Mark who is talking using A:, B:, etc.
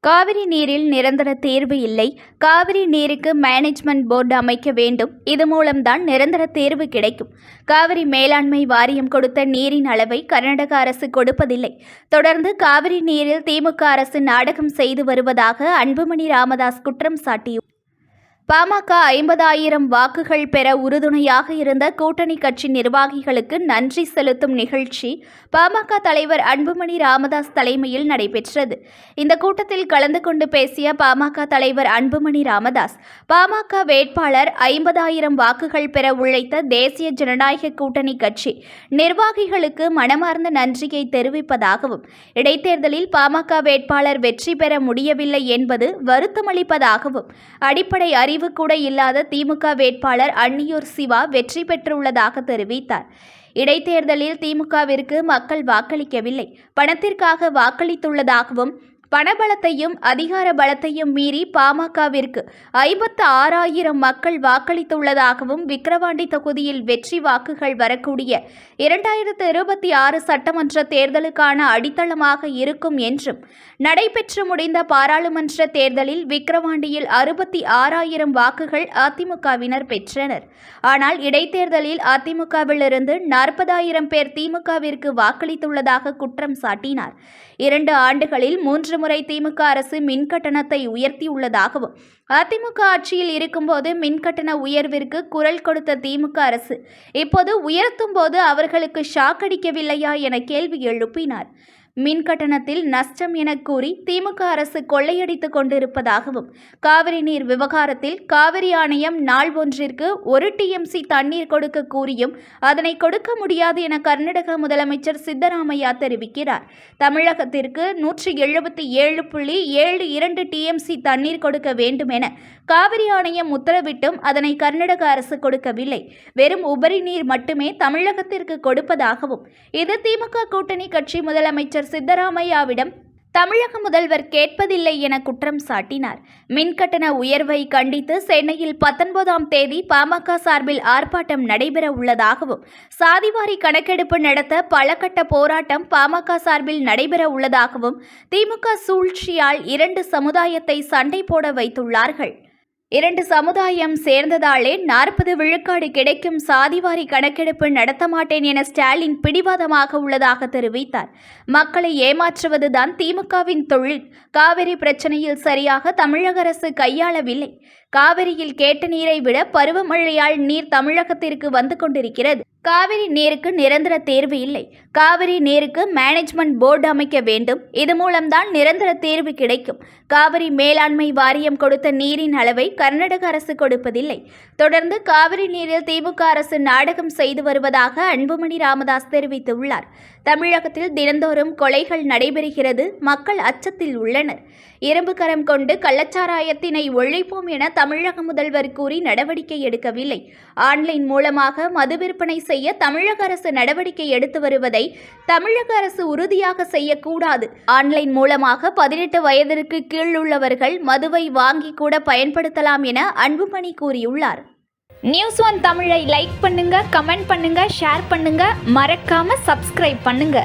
A: காவிரி நீரில் நிரந்தர தேர்வு இல்லை. காவிரி நீருக்கு மேனேஜ்மெண்ட் போர்டு அமைக்க வேண்டும். இது மூலம்தான் நிரந்தர தேர்வு கிடைக்கும். காவிரி மேலாண்மை வாரியம் கொடுத்த நீரின் அளவை கர்நாடக அரசு கொடுப்பதில்லை. தொடர்ந்து காவிரி நீரில் திமுக அரசு நாடகம் செய்து வருவதாக அன்புமணி ராமதாஸ் குற்றம் சாட்டியுள்ளார். பாமக ஐம்பதாயிரம் வாக்குகள் பெற உறுதுணையாக இருந்த கூட்டணி கட்சி நிர்வாகிகளுக்கு நன்றி செலுத்தும் நிகழ்ச்சி பாமக தலைவர் அன்புமணி ராமதாஸ் தலைமையில் நடைபெற்றது. இந்த கூட்டத்தில் கலந்து கொண்டு பேசிய பாமக தலைவர் அன்புமணி ராமதாஸ் பாமக வேட்பாளர் ஐம்பதாயிரம் வாக்குகள் பெற உழைத்த தேசிய ஜனநாயக கூட்டணி கட்சி நிர்வாகிகளுக்கு மனமார்ந்த நன்றியை தெரிவிப்பதாகவும் இடைத்தேர்தலில் பாமக வேட்பாளர் வெற்றி பெற முடியவில்லை என்பது வருத்தமளிப்பதாகவும் அடிப்படை அறிவு கூட இல்லாத திமுக வேட்பாளர் அன்னியூர் சிவா வெற்றி பெற்றுள்ளதாக தெரிவித்தார். இடைத்தேர்தலில் திமுகவிற்கு மக்கள் வாக்களிக்கவில்லை. பணத்திற்காக வாக்களித்துள்ளதாகவும் பணபலத்தையும் அதிகார பலத்தையும் மீறி பாமகவிற்கு ஐம்பத்து ஆறாயிரம் மக்கள் வாக்களித்துள்ளதாகவும் விக்கிரவாண்டி தொகுதியில் வெற்றி வாக்குகள் வரக்கூடிய இரண்டாயிரத்து இருபத்தி ஆறு சட்டமன்ற தேர்தலுக்கான அடித்தளமாக இருக்கும் என்றும் நடைபெற்று முடிந்த பாராளுமன்ற தேர்தலில் விக்கிரவாண்டியில் அறுபத்தி ஆறாயிரம் வாக்குகள் அதிமுகவினர் பெற்றனர். ஆனால் இடைத்தேர்தலில் அதிமுகவிலிருந்து நாற்பதாயிரம் பேர் திமுகவிற்கு வாக்களித்துள்ளதாக குற்றம் சாட்டினார். இரண்டு ஆண்டுகளில் மூன்று முறை திமுக அரசு மின் கட்டணத்தை உயர்த்தியுள்ளதாகவும் அதிமுக ஆட்சியில் இருக்கும்போது மின் கட்டண உயர்விற்கு குரல் கொடுத்த திமுக அரசு இப்போது உயர்த்தும் போது அவர்களுக்கு ஷாக் அடிக்கவில்லையா என கேள்வி எழுப்பினார். மின் கட்டணத்தில் நஷ்டம் என கூறி திமுக அரசு கொள்ளையடித்துக் கொண்டிருப்பதாகவும் காவிரி நீர் விவகாரத்தில் காவிரி ஆணையம் நாள் ஒன்றிற்கு ஒரு டிஎம்சி தண்ணீர் கொடுக்க கூறியும் அதனை கொடுக்க முடியாது என கர்நாடக முதலமைச்சர் சித்தராமையா தெரிவிக்கிறார். தமிழகத்திற்கு நூற்றி எழுபத்தி ஏழு புள்ளி ஏழு இரண்டு டிஎம்சி தண்ணீர் கொடுக்க வேண்டும் என காவிரி ஆணையம் உத்தரவிட்டும் அதனை கர்நாடக அரசு கொடுக்கவில்லை. வெறும் உபரி நீர் மட்டுமே தமிழகத்திற்கு கொடுப்பதாகவும் இது திமுக கூட்டணி கட்சி முதலமைச்சர் முதலமைச்சர் சித்தராமையாவிடம் தமிழக முதல்வர் கேட்பதில்லை என குற்றம் சாட்டினார். மின்கட்டண உயர்வை கண்டித்து சென்னையில் பத்தொன்பதாம் தேதி பாமக சார்பில் ஆர்ப்பாட்டம் நடைபெற உள்ளதாகவும் சாதிவாரி கணக்கெடுப்பு நடத்த பல கட்ட போராட்டம் பாமக சார்பில் நடைபெற உள்ளதாகவும் திமுக சூழ்ச்சியால் இரண்டு சமுதாயத்தை சண்டை போட வைத்துள்ளார்கள். இரண்டு சமுதாயம் சேர்ந்ததாலே நாற்பது விழுக்காடு கிடைக்கும் சாதிவாரி கணக்கெடுப்பு நடத்த மாட்டேன் என ஸ்டாலின் பிடிவாதமாக உள்ளதாக தெரிவித்தார். மக்களை ஏமாற்றுவதுதான் திமுகவின் தொழில். காவிரி பிரச்சனையில் சரியாக தமிழக அரசு கையாளவில்லை. காவிரியில் கேட்ட நீரை விட பருவமழையால் நீர் தமிழகத்திற்கு வந்து கொண்டிருக்கிறது. காவிரி நீருக்கு நிரந்தர தேர்வு இல்லை. காவிரி நீருக்கு மேனேஜ்மெண்ட் போர்டு அமைக்க வேண்டும். இது மூலம்தான் நிரந்தர தேர்வு கிடைக்கும். காவிரி மேலாண்மை வாரியம் கொடுத்த நீரின் அளவை கர்நாடக அரசு கொடுப்பதில்லை. தொடர்ந்து காவிரி நீரில் திமுக அரசு நாடகம் செய்து வருவதாக அன்புமணி ராமதாஸ் தெரிவித்துள்ளார். தமிழகத்தில் தினந்தோறும் கொலைகள் நடைபெறுகிறது. மக்கள் அச்சத்தில் உள்ளனர். இரும்பு கரம் கொண்டு கள்ளச்சாராயத்தினை ஒழிப்போம் என தமிழக முதல்வர் கூறி நடவடிக்கை எடுக்கவில்லை. ஆன்லைன் மூலமாக மது விற்பனை செய்ய தமிழக அரசு நடவடிக்கை எடுத்து வருவதை தமிழக அரசு உறுதியாக செய்யக்கூடாது. ஆன்லைன் மூலமாக பதினெட்டு வயதிற்கு கீழ் உள்ளவர்கள் மதுவை வாங்கி கூட பயன்படுத்தலாம் என அன்புமணி கூறியுள்ளார். நியூஸ் ஒன் தமிழை லைக் பண்ணுங்க கமெண்ட் பண்ணுங்க ஷேர் பண்ணுங்க. மறக்காம சப்ஸ்கிரைப் பண்ணுங்க.